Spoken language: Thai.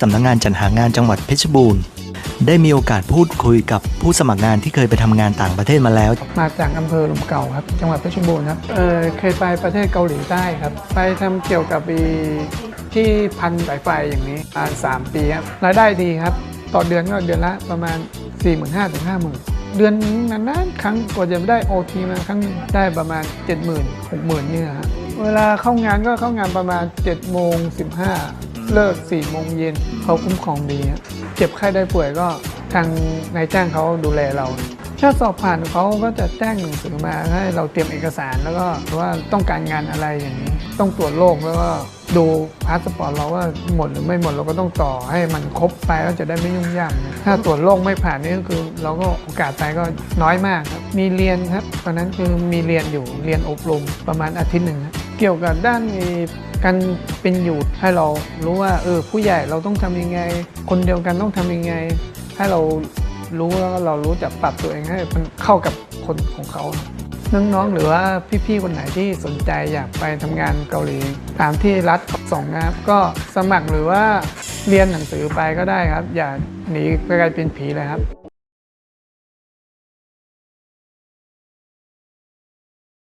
สำนักงานจัดหางานจังหวัดเพชรบูรณ์ ได้มีโอกาสพูดคุยกับผู้สมัครงานที่เคยไปทำงานต่างประเทศมาแล้ว มาจากอำเภอหลุมเก่าครับ จังหวัดเพชรบูรณ์ครับเออเคยไปประเทศเกาหลีใต้ครับ ไปทำเกี่ยวกับอีที่พันสายไฟอย่างนี้ประมาณ3ปีครับรายได้ดีครับ ต่อเดือนก็เดือนละประมาณ 4 5 0 0 0ถึง50,000 เดือนนึงนานๆครั้งกว่าจะได้โอทีมาครั้งหนึ่งได้ประมาณ 70,000 60,000เนี่ยครับเวลาเข้างานก็เข้างานประมาณ7โมง15 เลิก4โมงเย็นเขาคุ้มครองดีเจ็บไข้ได้ป่วยก็ทางนายจ้างเขาดูแลเรา ถ้าสอบผ่านเขาก็จะแจ้งหนังสือมาให้เราเตรียมเอกสารแล้วก็ว่าต้องการงานอะไรอย่างนี้ ต้องตรวจโรคแล้วก็ดูพาสปอร์ตเราว่าหมดหรือไม่หมดเราก็ต้องต่อให้มันครบไปแล้วจะได้ไม่ยุ่งยากถ้าตรวจโรคไม่ผ่านนี่ก็คือ เราก็โอกาสไปก็น้อยมากครับ มีเรียนครับ ตอนนั้นคือมีเรียนอยู่เรียนอบรมประมาณอาทิตย์หนึ่งเกี่ยวกับด้าน การเป็นอยู่ให้เรารู้ว่าเออผู้ใหญ่เราต้องทำยังไง คนเดียวกันต้องทำยังไง ให้เรารู้แล้วก็เรารู้จักปรับตัวเองให้มันเข้ากับคนของเขา น้องๆหรือว่าพี่ๆคนไหนที่สนใจอยากไปทำงานเกาหลี ตามที่รัฐส่งนะครับก็สมัครหรือว่าเรียนหนังสือไปก็ได้ครับ อย่าหนีไปกลายเป็นผีเลยครับ